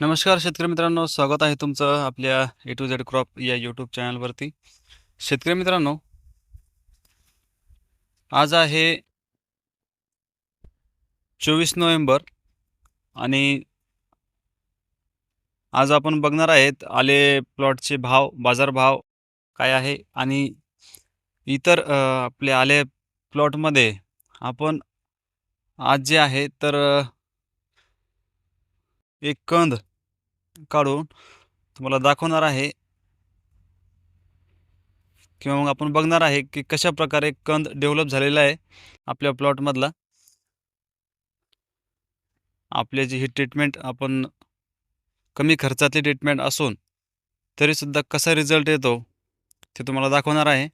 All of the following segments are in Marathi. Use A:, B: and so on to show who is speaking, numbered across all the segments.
A: नमस्कार शेतकरी मित्रांनो स्वागत आहे तुमचं आपल्या ए टू झेड क्रॉप या यूट्यूब चॅनलवरती. शेतकरी मित्रांनो आज आहे चोवीस नोव्हेंबर आणि आज आपण बघणार आहेत आले प्लॉटचे भाव बाजारभाव काय आहे आणि इतर आपल्या आपले आले प्लॉटमध्ये आपण आज जे आहे तर एक कंद काढून तुम्हाला दाखवणार आहे. किंवा मग आपण बघणार आहे की कशा प्रकारे कंद डेव्हलप झालेला आहे आपल्या प्लॉटमधला आपले जी ही ट्रीटमेंट आपण कमी खर्चातली ट्रीटमेंट असून तरीसुद्धा कसा रिझल्ट येतो ते तुम्हाला दाखवणार आहे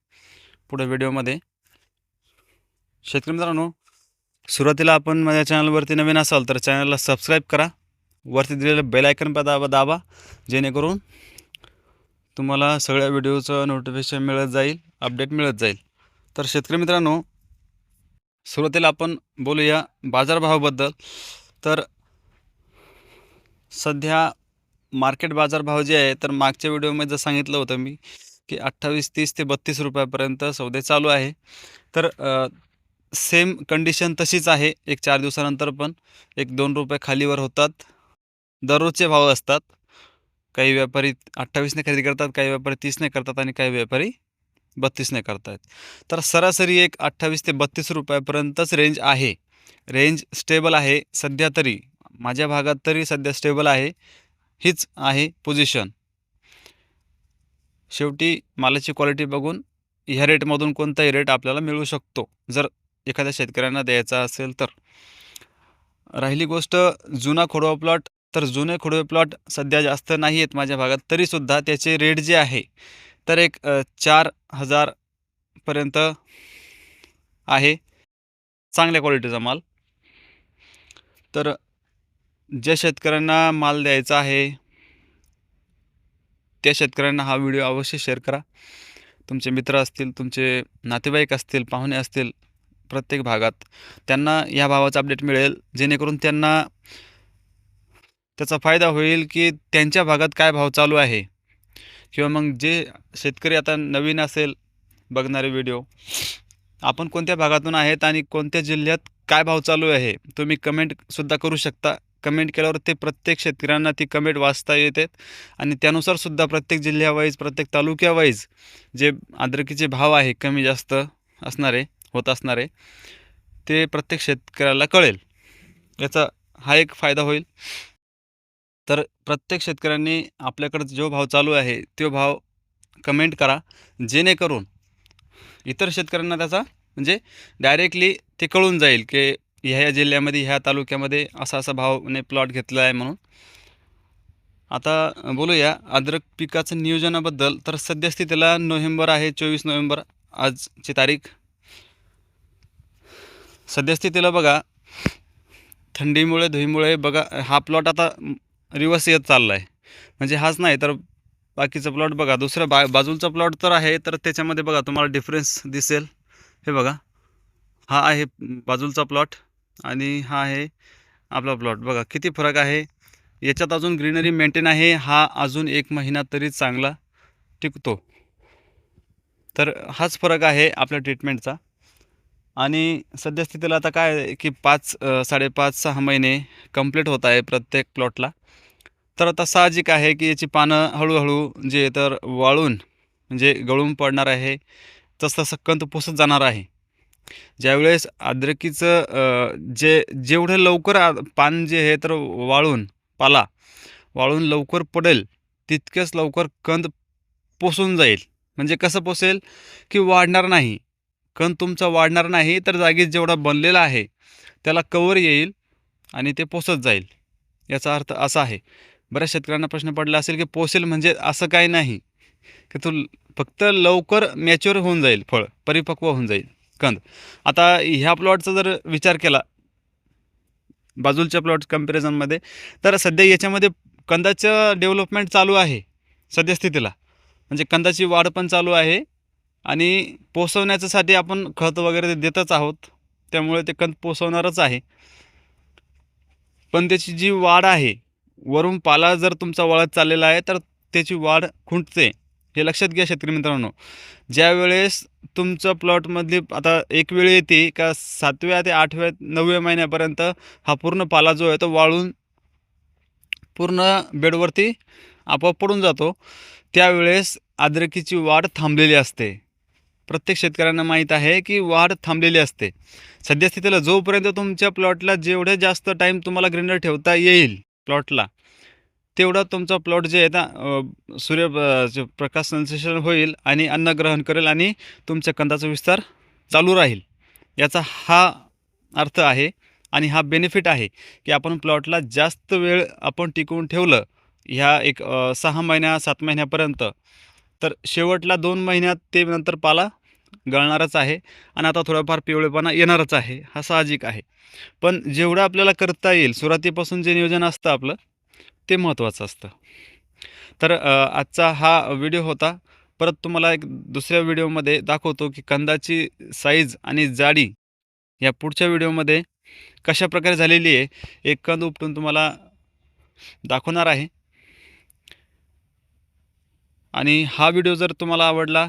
A: पुढे व्हिडिओमध्ये शेतकरी मित्रांनो सुरुवातीला आपण माझ्या चॅनलवरती नवीन असाल तर चॅनलला सबस्क्राईब करा. वरती दिलेलं बेल आयकन दाबा दाबा. जेणेकरून तुम्हाला सगळ्या व्हिडिओचं नोटिफिकेशन मिळत जाईल अपडेट मिळत जाईल. तर शेतकरी मित्रांनो सुरुवातीला आपण बोलूया बाजारभावाबद्दल. तर सध्या मार्केट बाजारभाव जे आहे तर मागच्या व्हिडिओमध्ये जर सांगितलं होतं मी की अठ्ठावीस तीस ते बत्तीस रुपयापर्यंत सौदे चालू आहे. तर सेम कंडिशन तशीच आहे एक चार दिवसानंतर पण. एक दोन रुपये खालीवर होतात. दररोजचे भाव असतात. काही व्यापारी अठ्ठावीसने खरेदी करतात काही व्यापारी तीसने करतात आणि काही व्यापारी बत्तीसने करतात तर सरासरी एक अठ्ठावीस ते बत्तीस रुपयापर्यंतच रेंज आहे. रेंज स्टेबल आहे. सध्या तरी माझ्या भागात तरी सध्या स्टेबल आहे. हीच आहे पोझिशन शेवटी मालाची क्वालिटी बघून ह्या रेटमधून कोणताही रेट आपल्याला मिळू शकतो. जर एखाद्या शेतकऱ्यांना द्यायचा असेल तर. राहिली गोष्ट जुना खोडवा प्लॉट तर जुने खुडवे प्लॉट सध्या जास्त नाही आहेत माझ्या भागात तरीसुद्धा त्याचे रेट जे आहे तर एक चार हजारपर्यंत आहे. चांगल्या क्वालिटीचा माल. तर ज्या शेतकऱ्यांना माल द्यायचा आहे त्या शेतकऱ्यांना हा व्हिडिओ अवश्य शेअर करा. तुमचे मित्र असतील तुमचे नातेवाईक असतील पाहुणे असतील प्रत्येक भागात त्यांना या भावाचा अपडेट मिळेल जेणेकरून त्यांना त्याचा फायदा होईल की त्यांच्या भागात काय भाव चालू आहे. किंवा मग जे शेतकरी आता नवीन असेल बघणारे व्हिडिओ आपण कोणत्या भागातून आहेत आणि कोणत्या जिल्ह्यात काय भाव चालू आहे तुम्ही कमेंटसुद्धा करू शकता. कमेंट केल्यावर ते प्रत्येक शेतकऱ्यांना ती कमेंट वाचता येते आणि त्यानुसारसुद्धा प्रत्येक जिल्ह्यावाईज प्रत्येक तालुक्यावाईज जे अद्रकीचे भाव आहे कमी जास्त असणारे होत असणारे ते प्रत्येक शेतकऱ्याला कळेल. याचा हा एक फायदा होईल. तर प्रत्येक शेतकऱ्यांनी आपल्याकडं जो भाव चालू आहे तो भाव कमेंट करा. जेणेकरून इतर शेतकऱ्यांना त्याचा म्हणजे डायरेक्टली ते कळून जाईल की ह्या ह्या जिल्ह्यामध्ये ह्या तालुक्यामध्ये असा असा भावने प्लॉट घेतला आहे म्हणून. आता बोलूया अद्रक पिकाचं नियोजनाबद्दल. तर सद्यस्थितीला नोव्हेंबर आहे चोवीस नोव्हेंबर आजची तारीख. सद्यस्थितीला बघा थंडीमुळे धुईमुळे बघा हा प्लॉट आता रिवर्स येत चालला आहे म्हणजे हाच नाही तर बाकीचा प्लॉट बघा. दुसऱ्या बा बाजूचा प्लॉट तर आहे तर त्याच्यामध्ये बघा तुम्हाला डिफरन्स दिसेल. हे बघा. हा आहे बाजूचा प्लॉट आणि हा आहे आपला प्लॉट बघा किती फरक आहे? याच्यात अजून ग्रीनरी मेंटेन आहे हा अजून एक महिना तरी चांगला टिकतो. तर हाच फरक आहे आपल्या ट्रीटमेंटचा आणि सद्यस्थितीला आता काय आहे की पाच साडेपाच सहा महिने कंप्लीट होत आहे प्रत्येक प्लॉटला तर आता साहजिक आहे की याची पानं हळूहळू जे तर वाळून म्हणजे गळून पडणार आहे. तसं तसं कंत पुसत जाणार आहे. ज्यावेळेस अद्रकीचं जे जेवढं लवकर आ पान जे आहे तर वाळून पाला वाळून लवकर पडेल तितकंच लवकर कंद पोसून जाईल. म्हणजे कसं पोसेल की वाढणार नाही. कंद तुमचा वाढणार नाही तर जागीच जेवढा बनलेला आहे त्याला कवर येईल. आणि ते पोसत जाईल. याचा अर्थ असा आहे. बऱ्याच शेतकऱ्यांना प्रश्न पडला असेल की पोसेल म्हणजे असं काही नाही. की तो फक्त लवकर मॅच्युअर होऊन जाईल फळ परिपक्व होऊन जाईल. कंद. आता ह्या प्लॉटचा जर विचार केला बाजूच्या प्लॉट कम्पॅरिझनमध्ये तर सध्या याच्यामध्ये कंदाचं डेव्हलपमेंट चालू आहे सद्यस्थितीला. म्हणजे कंदाची वाढ पण चालू आहे आणि पोसवण्याच्यासाठी आपण खत वगैरे देतच आहोत. त्यामुळे ते कंद पोसवणारच आहे. पण त्याची जी वाढ आहे वरून पाला जर तुमचा वळत चाललेला आहे तर त्याची वाढ खुंटते. हे लक्षात घ्या शेतकरी मित्रांनो. ज्यावेळेस तुमचं प्लॉटमधली आता एक वेळ येते का सातव्या ते आठव्या नवव्या महिन्यापर्यंत हा पूर्ण पाला जो आहे तो वाळून पूर्ण बेडवरती आपोआप पडून जातो. त्यावेळेस अद्रकीची वाढ थांबलेली असते. प्रत्येक शेतकऱ्यांना माहीत आहे की वाढ थांबलेली असते. सद्यस्थितीला जोपर्यंत तुमच्या प्लॉटला जेवढे जास्त टाईम तुम्हाला ग्रीनर ठेवता येईल प्लॉटला तेवढा तुमचा प्लॉट जे आहे ना सूर्य प्रकाश संश्लेषण होईल आणि अन्न ग्रहण करेल आणि तुमच्या कंदाचा विस्तार चालू राहील. याचा हा अर्थ आहे आणि हा बेनिफिट आहे की आपण प्लॉटला जास्त वेळ आपण टिकवून ठेवलं ह्या एक सहा महिन्या सात महिन्यापर्यंत तर शेवटला दोन महिन्यात ते नंतर पाला गळणारच आहे आणि आता थोडाफार पिवळेपणा येणारच आहे. हा साहजिक आहे. पण जेवढं आपल्याला करता येईल सुरुवातीपासून जे नियोजन असतं आपलं ते महत्त्वाचं असतं. तर आजचा हा व्हिडिओ होता. परत तुम्हाला एक दुसऱ्या व्हिडिओमध्ये दाखवतो की कंदाची साईज आणि जाडी या पुढच्या व्हिडिओमध्ये कशा प्रकारे झालेली आहे एक कंद उपटून तुम्हाला दाखवणार आहे. आणि हा व्हिडिओ जर तुम्हाला आवडला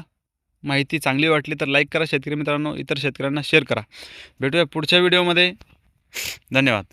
A: माहिती चांगली वाटली तर लाईक करा. शेतकरी मित्रांनो इतर शेतकऱ्यांना शेअर करा. भेटूया पुढच्या व्हिडिओमध्ये धन्यवाद.